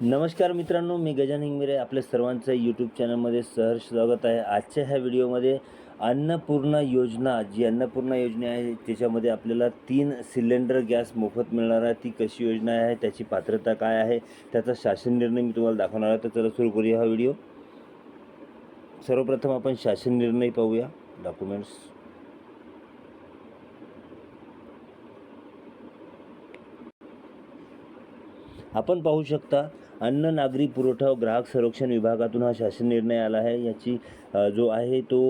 नमस्कार मित्रांनो मी गजान हिंगमिरे आपल्या सर्वांचं यूट्यूब चॅनलमध्ये सहर्ष स्वागत आहे. आजच्या ह्या व्हिडिओमध्ये अन्नपूर्णा योजना जी अन्नपूर्णा योजना आहे त्याच्यामध्ये आपल्याला तीन सिलेंडर गॅस मोफत मिळणार आहे. ती कशी योजना आहे त्याची पात्रता काय आहे त्याचा शासन निर्णय मी तुम्हाला दाखवणार आहे. तर चला सुरू करूया हा व्हिडिओ. सर्वप्रथम आपण शासन निर्णय पाहूया. डॉक्युमेंट्स आपण पाहू शकता अन्न नागरी पुरवठा व ग्राहक संरक्षण विभागातून हा शासन निर्णय आला आहे. याची जो आहे तो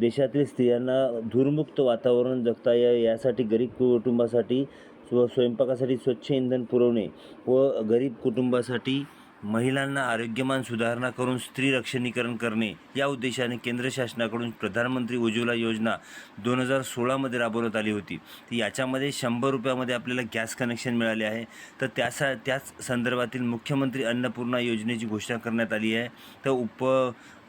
देशातील स्त्रियांना धूरमुक्त वातावरण जगता या यासाठी गरीब कुटुंबासाठी स्व स्वयंपाकासाठी स्वच्छ इंधन पुरवणे व गरीब कुटुंबासाठी महिलांना आरोग्यमान सुधारणा करून स्त्री रक्षणीकरण करणे या उद्देशाने केंद्र शासनाकडून प्रधानमंत्री उज्ज्वला योजना दोन हजार सोळामध्ये राबवण्यात आली होती. ती याच्यामध्ये शंभर रुपयामध्ये आपल्याला गॅस कनेक्शन मिळाले आहे. तर त्यासा त्याच संदर्भातील मुख्यमंत्री अन्नपूर्णा योजनेची घोषणा करण्यात आली आहे. तर उप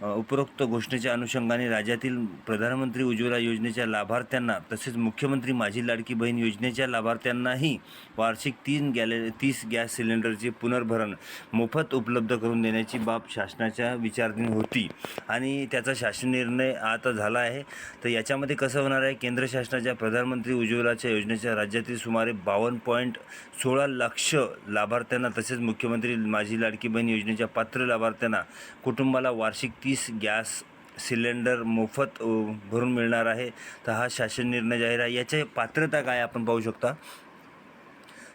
उपरोक्त घोषणेच्या अनुषंगाने राज्यातील प्रधानमंत्री उज्ज्वला योजनेच्या लाभार्थ्यांना तसेच मुख्यमंत्री माझी लाडकी बहीण योजनेच्या लाभार्थ्यांनाही वार्षिक तीन गॅले तीस गॅस सिलेंडरचे पुनर्भरण मोफत उपलब्ध करून देण्याची बाब शासनाच्या विचारधीन होती आणि त्याचा शासन निर्णय आता झाला आहे. तर याच्यामध्ये कसं होणार आहे? केंद्र शासनाच्या प्रधानमंत्री उज्ज्वलाच्या योजनेच्या राज्यातील सुमारे बावन्न पॉईंट सोळा लक्ष लाभार्थ्यांना तसेच मुख्यमंत्री माझी लाडकी बहीण योजनेच्या पात्र लाभार्थ्यांना कुटुंबाला वार्षिक तीस गॅस सिलेंडर मोफत भरून मिळणार आहे. तर हा शासन निर्णय जाहीर आहे. याची पात्रता काय आपण पाहू शकता?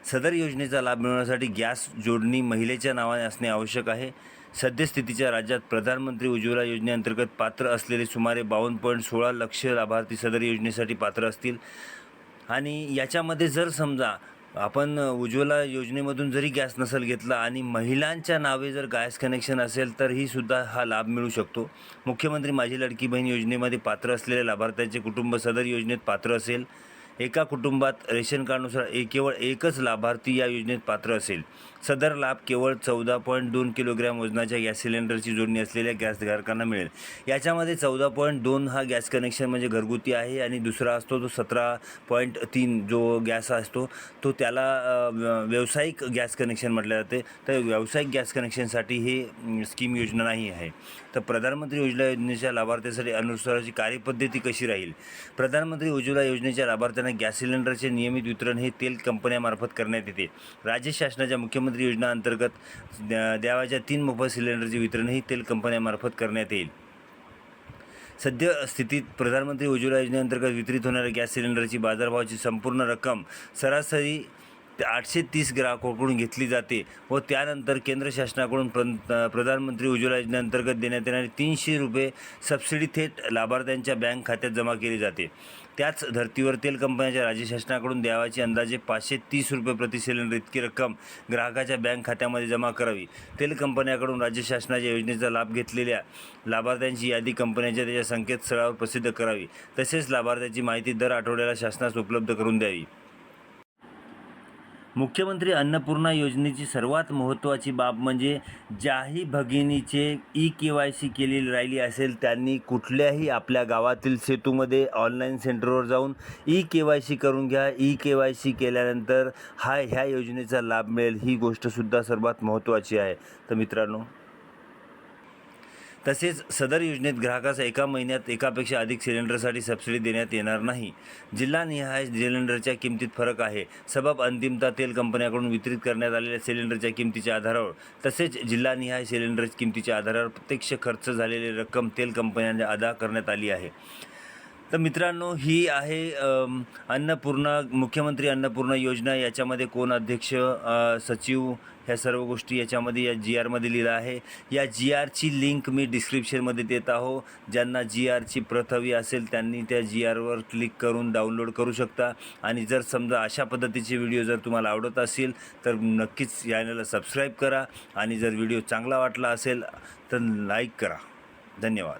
सदर योजनेचा लाभ मिळवण्यासाठी गॅस जोडणी महिलेच्या नावाने असणे आवश्यक आहे. सद्यस्थितीच्या राज्यात प्रधानमंत्री उज्ज्वला योजनेअंतर्गत पात्र असलेले सुमारे बावन्न पॉईंट सोळा लक्ष लाभार्थी सदर योजनेसाठी पात्र असतील. आणि याच्यामध्ये जर समजा आपण उज्ज्वला योजनेमधून जरी गॅस नसेल घेतला आणि महिलांच्या नावे जर गॅस कनेक्शन असेल तर ही सुद्धा हा लाभ मिळू शकतो. मुख्यमंत्री माझी लडकी बहीण योजनेमध्ये पात्र असलेल्या लाभार्थ्यांचे कुटुंब सदर योजनेत पात्र असेल. एका कुटुंबात रेशन कार्डनुसार एक केवळ एकच लाभार्थी या योजनेत पात्र असेल. सदर लाभ केवळ चौदा पॉईंट दोन किलोग्रॅम वजनाच्या गॅस सिलेंडरची जोडणी असलेल्या गॅसधारकांना मिळेल. याच्यामध्ये चौदा पॉईंट दोन हा गॅस कनेक्शन म्हणजे घरगुती आहे आणि दुसरा असतो तो सतरा पॉईंट तीन जो गॅस असतो तो त्याला व्य- व्यावसायिक गॅस कनेक्शन म्हटले जाते. तर व्यावसायिक गॅस कनेक्शनसाठी ही स्कीम योजना नाही आहे. तर प्रधानमंत्री उज्ज्वला योजनेच्या लाभार्थ्यासाठी अनुसाराची कार्यपद्धती कशी राहील? प्रधानमंत्री उज्ज्वला योजनेच्या लाभार्थ्यांना गॅस सिलेंडरचे नियमित वितरण हे तेल कंपन्यामार्फत करण्यात येते. राज्य शासनाच्या मुख्यमंत्री योजना अंतर्गत द्या- द्यावाच्या तीन मोफत सिलेंडरचे वितरणही तेल कंपन्यामार्फत करण्यात येईल. सद्य स्थितीत प्रधानमंत्री उज्ज्वला योजनेअंतर्गत वितरित होणाऱ्या गॅस सिलेंडरची बाजारभावाची संपूर्ण रक्कम सरासरी आठशे तीस ग्राहकाकडून घेतली जाते व त्यानंतर केंद्र शासनाकडून प्र प्रधानमंत्री उज्ज्वला योजनेअंतर्गत देण्यात येणारे तीनशे रुपये सबसिडी थेट लाभार्थ्यांच्या बँक खात्यात जमा केली जाते. त्याच धर्तीवर तेल कंपन्याच्या राज्य शासनाकडून द्यावाची अंदाजे पाचशे तीस रुपये प्रति सिलेंडर इतकी रक्कम ग्राहकाच्या बँक खात्यामध्ये जमा करावी. तेल कंपन्याकडून राज्य शासनाच्या योजनेचा लाभ घेतलेल्या लाभार्थ्यांची यादी कंपन्याच्या त्याच्या संकेतस्थळावर प्रसिद्ध करावी. तसेच लाभार्थ्याची माहिती दर आठवड्याला शासनास उपलब्ध करून द्यावी. मुख्यमंत्री अन्नपूर्णा योजनेची सर्वात महत्त्वाची बाब म्हणजे ज्याही भगिनीचे ई के वाय सी केलेली राहिली असेल त्यांनी कुठल्याही आपल्या गावातील सेतूमध्ये ऑनलाईन सेंटरवर जाऊन ई के वाय सी करून घ्या. ई के वाय सी केल्यानंतर हा ह्या योजनेचा लाभ मिळेल. ही गोष्टसुद्धा सर्वात महत्त्वाची आहे. तर मित्रांनो तसेच सदर योजनेत ग्राहकास एका महिन्यात एकापेक्षा अधिक सिलेंडरसाठी सबसिडी देण्यात येणार नाही. जिल्हानिहाय सिलेंडरच्या किमतीत फरक आहे. सबब अंतिमता तेल कंपन्याकडून वितरित करण्यात आलेल्या सिलेंडरच्या किमतीच्या आधारावर तसेच जिल्हानिहाय सिलेंडर किमतीच्या आधारावर प्रत्यक्ष खर्च झालेली रक्कम तेल कंपन्यांना अदा करण्यात आली आहे. तर मित्रांनो ही आहे अन्नपूर्णा मुख्यमंत्री अन्नपूर्णा योजना. याच्यामध्ये कोण अध्यक्ष सचिव ह्या सर्व गोष्टी याच्यामध्ये या जी आरमध्ये लिहिलं आहे. या जी आरची लिंक मी डिस्क्रिप्शनमध्ये देत आहो. ज्यांना जी आरची प्रत हवी असेल त्यांनी त्या जी आरवर क्लिक करून डाउनलोड करू शकता. आणि जर समजा अशा पद्धतीचे व्हिडिओ जर तुम्हाला आवडत असेल तर नक्कीच चॅनलला सबस्क्राईब करा. आणि जर व्हिडिओ चांगला वाटला असेल तर लाईक करा. धन्यवाद.